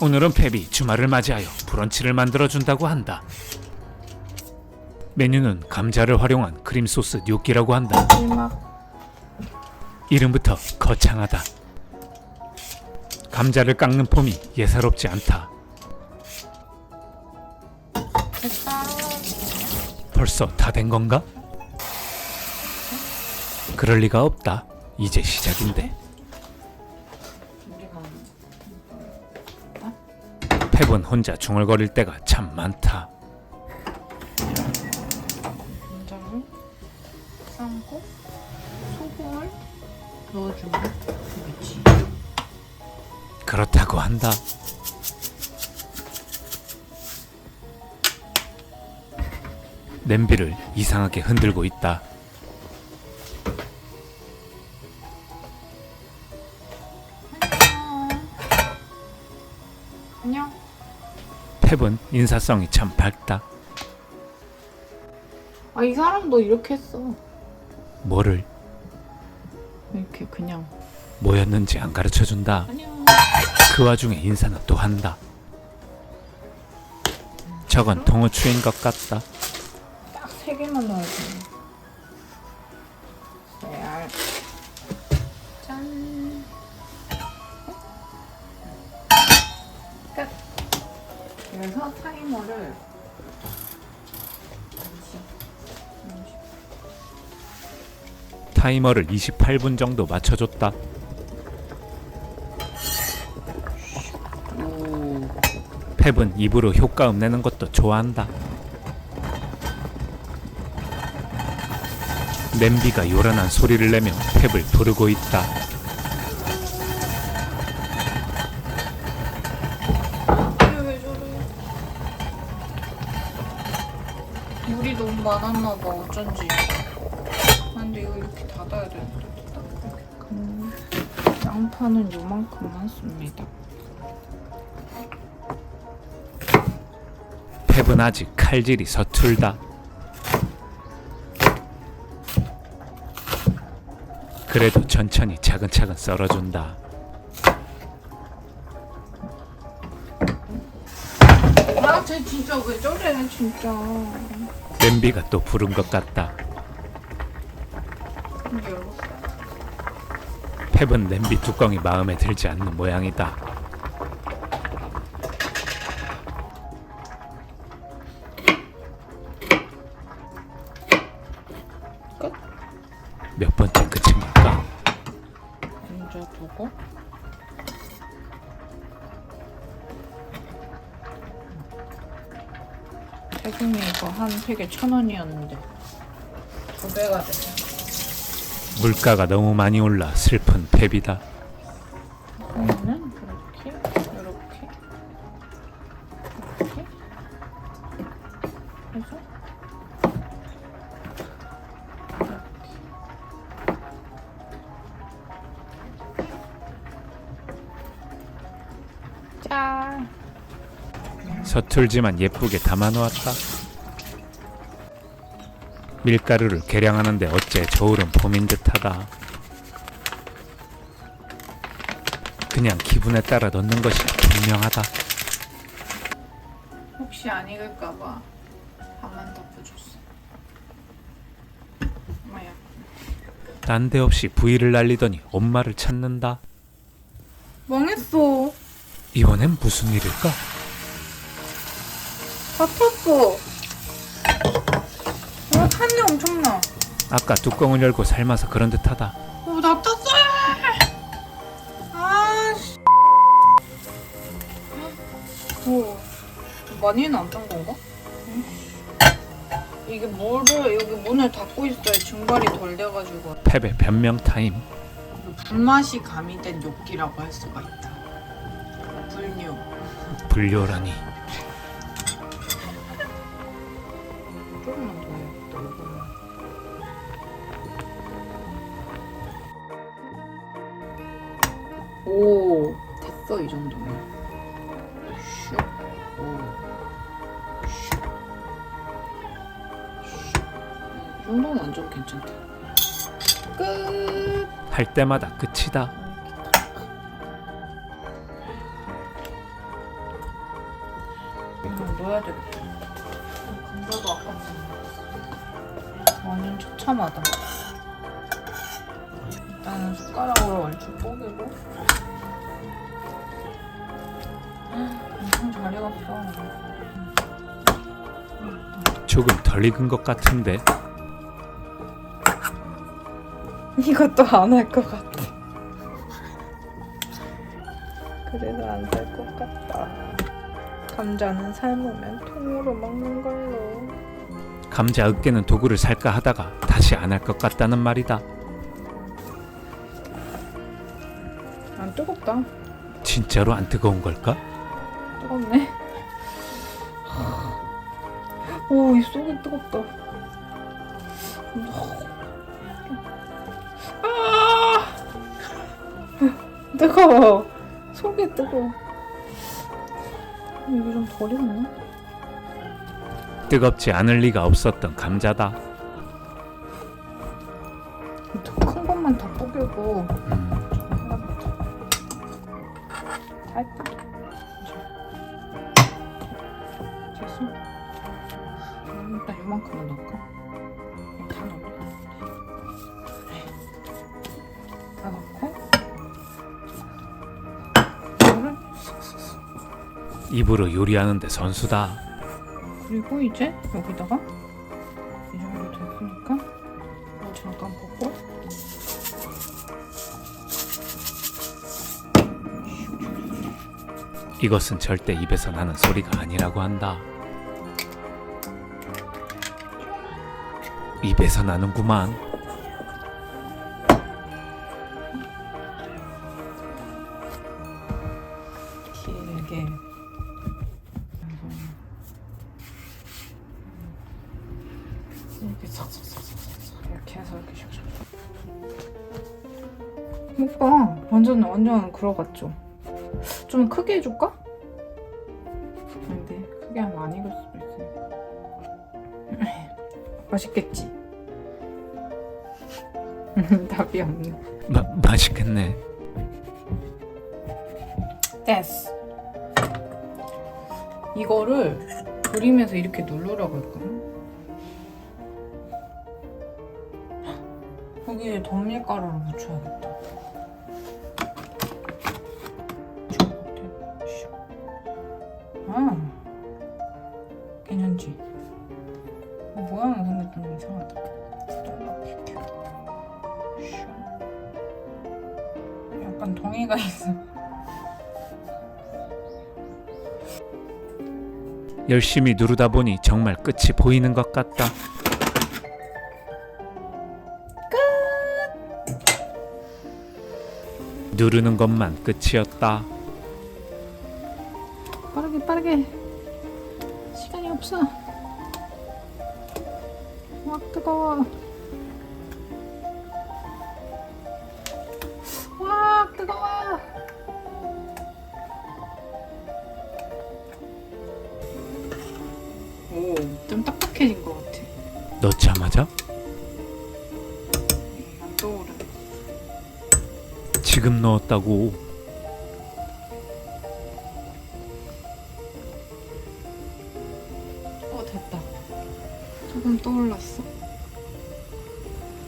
오늘은 펩이 주말을 맞이하여 브런치를 만들어 준다고 한다. 메뉴는 감자를 활용한 크림 소스 뇨끼라고 한다. 이름부터 거창하다. 감자를 깎는 폼이 예사롭지 않다. 벌써 다 된 건가? 그럴 리가 없다. 이제 시작인데. 펩은 혼자 중얼거릴 때가 참 많다. 감자를 삶고 소금을 넣어주면 되겠지. 그렇다고 한다. 냄비를 이상하게 흔들고 있다. 펩은 인사성이 참 밝다. 아 이 사람도 이렇게 했어. 뭐를 이렇게 그냥. 뭐였는지 안 가르쳐 준다. 안녕. 그 와중에 인사는 또 한다. 저건 통후추인 것 같다. 딱 세 개만 넣어야 돼. 그래서 타이머를 20, 30. 타이머를 28분 정도 맞춰줬다. 오. 펩은 입으로 효과음 내는 것도 좋아한다. 냄비가 요란한 소리를 내며 펩을 부르고 있다. 너무 많았나 봐 어쩐지. 아, 근데 이거 이렇게 닫아야 되는데. 음, 양파는 요만큼만 씁니다. 펩은 아직 칼질이 서툴다. 그래도 천천히 차근차근 썰어준다. 아, 쟤 진짜 왜 저래, 진짜. 냄비가 또 부른 것 같다. 펩은 냄비 뚜껑이 마음에 들지 않는 모양이다. 이 이거 한 팩에 천 원이었는데 두 배가 돼. 물가가 너무 많이 올라 슬픈 펩이다. 그러면은 이렇게 이렇게 이렇게 해서. 짠. 서툴지만 예쁘게 담아놓았다. 밀가루를 계량하는데 어째 저울은 폼인 듯하다. 그냥 기분에 따라 넣는 것이 분명하다. 혹시 안 익을까봐 반만 덮어줬어. 엄마야. 난데없이 부위를 날리더니 엄마를 찾는다. 망했어. 이번엔 무슨 일일까? 다 탔어. 어, 탄내 엄청나. 아까 뚜껑을 열고 삶아서 그런 듯하다. 어, 다 탔어. 아, 씨. 오, 많이는 안탄 건가? 이게 물을 여기 문을 닫고 있어야 증발이 덜 돼가지고 펩의 변명 타임. 불맛이 가미된 뇨끼라고 할 수가 있다. 불뇨. 불효라니. 됐어 이 정도면 슉 오. 슉. 슉. 이 정도면 완전 괜찮다 끝 할 때마다 끝이다. 넣어야 되겠다. 감자도 아깝지. 완전 처참하다. 일단은 숟가락으로 얼추 뽀개고. 잘 익었어. 조금 덜 익은 것 같은데 이것도 안 할 것 같아. 그래도 안될 것 같다. 감자는 삶으면 통으로 먹는 걸로. 감자 으깨는 도구를 살까 하다가 다시 안 할 것 같다는 말이다. 안 뜨겁다. 진짜로 안 뜨거운 걸까? 뜨겁네. 오, 이 속이 뜨겁다. 아! 뜨거워. 속이 뜨거워. 이게 좀덜 익나? 뜨겁지 않을 리가 없었던 감자다. 더큰 것만 더 뽀개고 음. 살짝. 됐어. 요만큼만 넣을까? 그래. 다 넣고. 이거를 입으로 요리하는데 선수다. 그리고 이제 여기다가 이 정도 됐으니까 물 잠깐 붓고 이것은 절대 입에서 나는 소리가 아니라고 한다. 입에서 나는구만. 길게 이렇게 이렇게 해서 이렇게 샥샥 오빠 완전 완전 그러갔죠 좀 크게 해줄까? 안돼 크게 하면 안 익을 수도 있으니까 맛있겠지? 답이 없네 마, 맛있겠네. 됐어. 이거를 그림에서 이렇게 누르라고 했거든. 여기에 덤밀가루를 묻혀야겠다. 아, 이상하다. 약간 동의가 있어. 열심히 누르다 보니 정말 끝이 보이는 것 같다. 누르는 것만 끝이었다. 빠르게 빠르게 시간이 없어 와 뜨거워 와 뜨거워. 오좀 딱딱해진 것 같아. 넣자마자? 안 떠오르네. 지금 넣었다고? 어 됐다. 조금 떠올랐어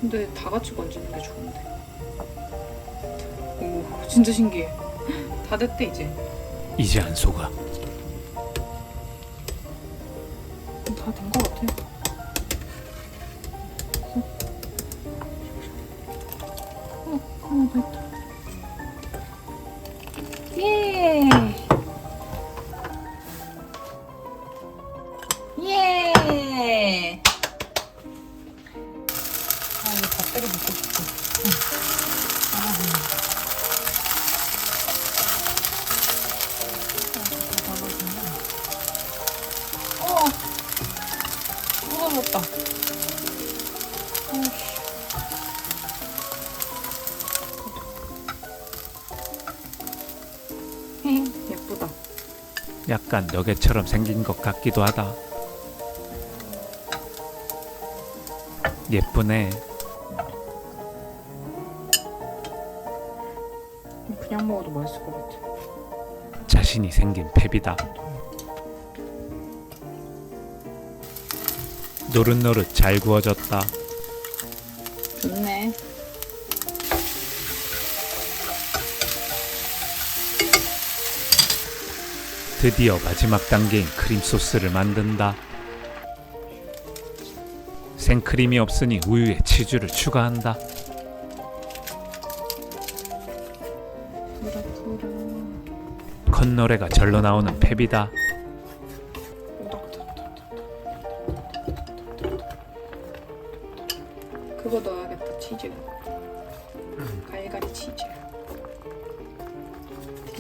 근데 다 같이 건지는 게 좋은데. 오 진짜 신기해. 다 됐대 이제. 이제 안 속아. 다된것 같아 아이씨. 헤, 예쁘다. 약간 너겟처럼 생긴 것 같기도 하다. 예쁘네. 그냥 먹어도 맛있을 것 같아. 자신이 생긴 탭이다. 노릇노릇 잘 구워졌다. 좋네. 드디어 마지막 단계인 크림 소스를 만든다. 생크림이 없으니 우유에 치즈를 추가한다. 콧노래가 절로 나오는 펩이다.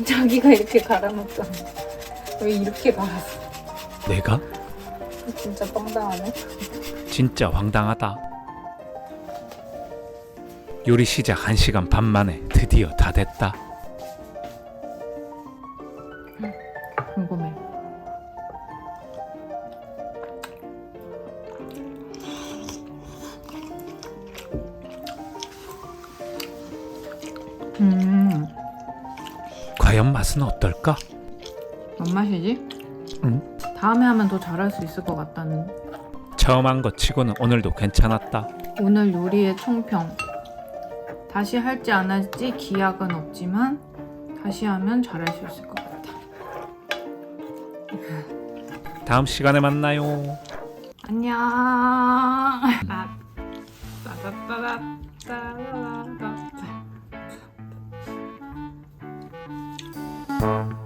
자기가 이렇게 갈아놓잖아. 왜 이렇게 갈았어? 내가 진짜 빵당하네. 진짜 황당하다. 요리 시작 1시간 반 만에 드디어 다 됐다. 궁금해. 음, 과연 맛은 어떨까? 뭔 맛이지? 응? 다음에 하면 더 잘할 수 있을 것 같다는 처음 한 것 치고는 오늘도 괜찮았다. 오늘 요리의 총평. 다시 할지 안 할지 기약은 없지만 다시 하면 잘할 수 있을 것 같다. 다음 시간에 만나요. 안녕. 음. 아. Bye.